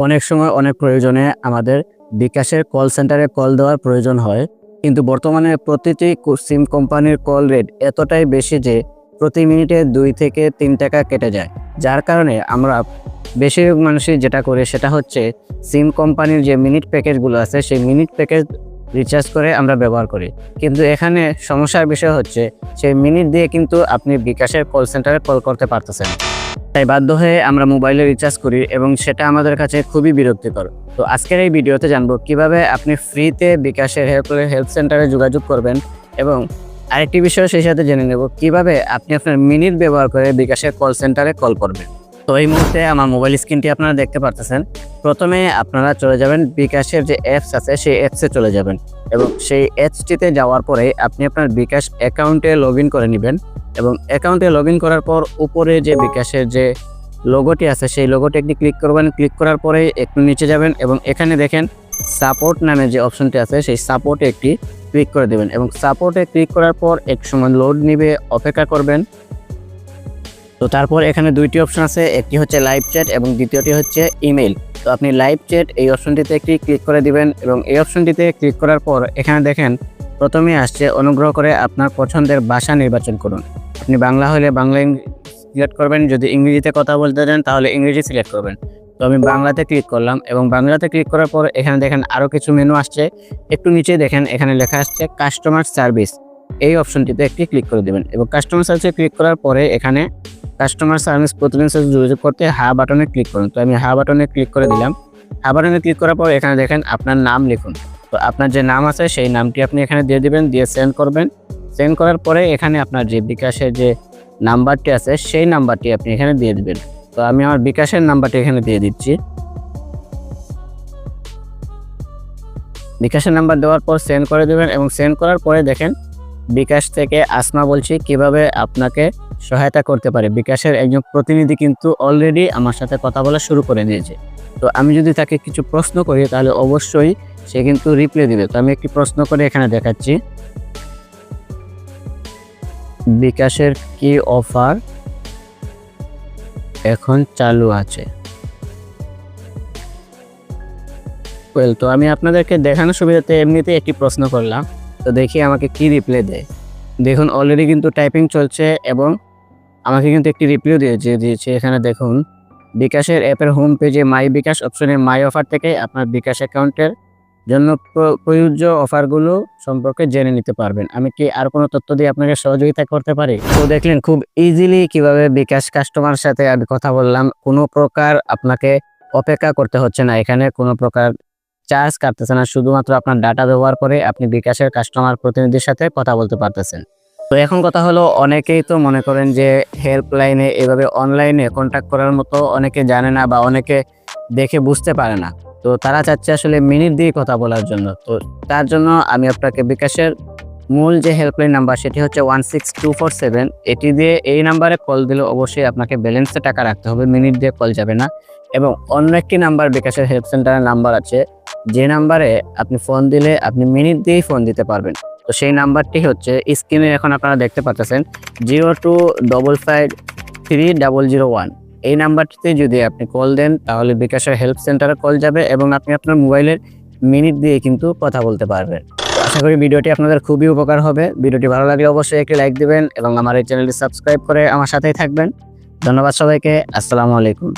অনেক সময় অনেক প্রয়োজনে আমাদের বিকাশের কল সেন্টারে কল দেওয়ার প্রয়োজন হয়। কিন্তু বর্তমানে প্রতিটি সিম কোম্পানির কল রেট এতটাই বেশি যে প্রতি মিনিটে দুই থেকে তিন টাকা কেটে যায়। যার কারণে আমরা বেশিরভাগ মানুষই যেটা করে সেটা হচ্ছে সিম কোম্পানির যে মিনিট প্যাকেজগুলো আছে সেই মিনিট প্যাকেজ রিচার্জ করে আমরা ব্যবহার করি। কিন্তু এখানে সমস্যার বিষয় হচ্ছে সেই মিনিট দিয়ে কিন্তু আপনি বিকাশের কল সেন্টারে কল করতে পারতেছেন তাই বাধ্য হয়ে আমরা মোবাইলে রিচার্জ করি এবং সেটা আমাদের কাছে খুবই বিরক্তিকর। তো আজকের এই ভিডিওতে জানব কীভাবে আপনি ফ্রিতে বিকাশের হেল্প হেল্প সেন্টারে যোগাযোগ করবেন এবং আরেকটি বিষয় সেই সাথে জেনে নেব, কীভাবে আপনি আপনার মিনিট ব্যবহার করে বিকাশের কল সেন্টারে কল করবেন। তো এই মুহূর্তে আমার মোবাইল স্ক্রিনটি আপনারা দেখতে পারতেছেন। প্রথমে আপনারা চলে যাবেন, বিকাশের যে অ্যাপস আছে সেই অ্যাপসে চলে যাবেন এবং সেই অ্যাপসটিতে যাওয়ার পরে আপনি আপনার বিকাশ অ্যাকাউন্টে লগ করে নেবেন। এবং অ্যাকাউন্টে লগ করার পর উপরে যে বিকাশের যে লোগোটি আছে, সেই লোগোটি একটি ক্লিক করবেন। ক্লিক করার পরে একটু নিচে যাবেন এবং এখানে দেখেন সাপোর্ট নামে যে অপশনটি আছে, সেই সাপোর্টে একটি ক্লিক করে দেবেন এবং সাপোর্টে ক্লিক করার পর এক সময় লোড নিবে, অপেক্ষা করবেন। তো তারপর এখানে দুইটি অপশন আছে, একটি হচ্ছে লাইভ চ্যাট এবং দ্বিতীয়টি হচ্ছে ইমেল তো আপনি লাইভ চ্যাট এই অপশনটিতে একটি ক্লিক করে দিবেন এবং এই অপশনটিতে ক্লিক করার পর এখানে দেখেন প্রথমে আসছে অনুগ্রহ করে আপনার পছন্দের ভাষা নির্বাচন করুন। আপনি বাংলা হলে বাংলা সিলেক্ট করবেন। যদি ইংরেজিতে কথা বলতে চান তাহলে ইংরেজি সিলেক্ট করবেন। তো আমি বাংলাতে ক্লিক করলাম এবং বাংলাতে ক্লিক করার পর এখানে দেখেন আরও কিছু মেনু আসছে। একটু নিচে দেখেন, এখানে লেখা আসছে কাস্টমার সার্ভিস এই অপশনটিতে একটি ক্লিক করে দেবেন এবং কাস্টমার সার্ভিসে ক্লিক করার পরে এখানে কাস্টমার সার্ভিস প্রতিদিন সাথে যোগাযোগ করতে হা বাটনে ক্লিক করুন। তো আমি হা বাটনে ক্লিক করে দিলাম। হা বাটনে ক্লিক করার পর এখানে দেখেন আপনার নাম লিখুন। তো আপনার যে নাম আছে, সেই নামটি আপনি এখানে দিয়ে দেবেন, দিয়ে সেন্ড করবেন। সেন্ড করার পরে এখানে আপনার যে বিকাশের যে নাম্বারটি আছে, সেই নাম্বারটি আপনি এখানে দিয়ে দেবেন। তো আমি আমার বিকাশের নাম্বারটি এখানে দিয়ে দিচ্ছি। বিকাশের নাম্বার দেওয়ার পর সেন্ড করে দেবেন এবং সেন্ড করার পরে দেখেন, বিকাশ থেকে আসমা বলছি কীভাবে আপনাকে সহায়তা করতে পারে। বিকাশের একজন প্রতিনিধি কিন্তু অলরেডি আমার সাথে কথা বলা শুরু করে দিয়েছে তো আমি যদি তাকে কিছু প্রশ্ন করি, তাহলে অবশ্যই সে কিন্তু রিপ্লাই দিবে। তো আমি একটি প্রশ্ন করে এখানে দেখাচ্ছি। বিকাশের কি অফার? এখন চালু আছে। ওয়েল তো আমি আপনাদেরকে দেখানোর সুবিধাতে এমনিতে একটি প্রশ্ন করলাম। তো দেখি আমাকে কি রিপ্লাই দেয়। দেখুন অলরেডি কিন্তু টাইপিং চলছে এবং আমাকে কিন্তু একটি রিপ্লাই দিয়েছে দিয়েছে। এখানে দেখুন, বিকাশের অ্যাপের হোম পেজে মাই বিকাশ অপশনে মাই অফার থেকে আপনার বিকাশ অ্যাকাউন্টের জন্য প্র- প্রযোজ্য অফারগুলো সম্পর্কে জেনে নিতে পারবেন। আমি কি আর কোনো তথ্য দিয়ে আপনাকে সহযোগিতা করতে পারি? তো দেখলেন, খুব ইজিলি কীভাবে বিকাশ কাস্টমার সাথে আমি কথা বললাম। কোনো প্রকার আপনাকে অপেক্ষা করতে হচ্ছে না এখানে। কোনো প্রকার চার্জ কাটতেছে না। শুধুমাত্র আপনার ডাটা ব্যবহার করে আপনি বিকাশের কাস্টমার প্রতিনিধির সাথে কথা বলতে পারতেছেন। তো এখন কথা হলো, অনেকেই তো মনে করেন যে হেল্পলাইনে এভাবে অনলাইনে কন্ট্যাক্ট করার মতো অনেকে জানে না বা অনেকে দেখে বুঝতে পারে না। তো তারা চাচ্ছে আসলে মিনিট দিয়ে কথা বলার জন্য। তো তার জন্য আমি আপনাকে বিকাশের মূল যে হেল্পলাইন নাম্বার সেটি হচ্ছে one six two four seven এটি দিয়ে এই নাম্বারে কল দিলে অবশ্যই আপনাকে ব্যালেন্সে টাকা রাখতে হবে, মিনিট দিয়ে কল যাবে না। এবং অন্য একটি নাম্বার বিকাশের হেল্প সেন্টারের নাম্বার আছে, যে নাম্বারে আপনি ফোন দিলে আপনি মিনিট দিয়েই ফোন দিতে পারবেন। তো সেই নাম্বারটি হচ্ছে স্ক্রিনে এখন আপনারা দেখতে পাচ্ছেন zero two double five three double zero one এই নাম্বারটিতে যদি আপনি কল দেন, তাহলে বিকাশের হেল্প সেন্টারে কল যাবে এবং আপনি আপনার মোবাইলের মিনিট দিয়ে কিন্তু কথা বলতে পারবেন। আশা করি ভিডিওটি আপনাদের খুবই উপকার হবে। ভিডিওটি ভালো লাগলে অবশ্যই একটি লাইক দিবেন এবং আমার এই চ্যানেলটি সাবস্ক্রাইব করে আমার সাথেই থাকবেন। ধন্যবাদ সবাইকে। আসসালামু আলাইকুম।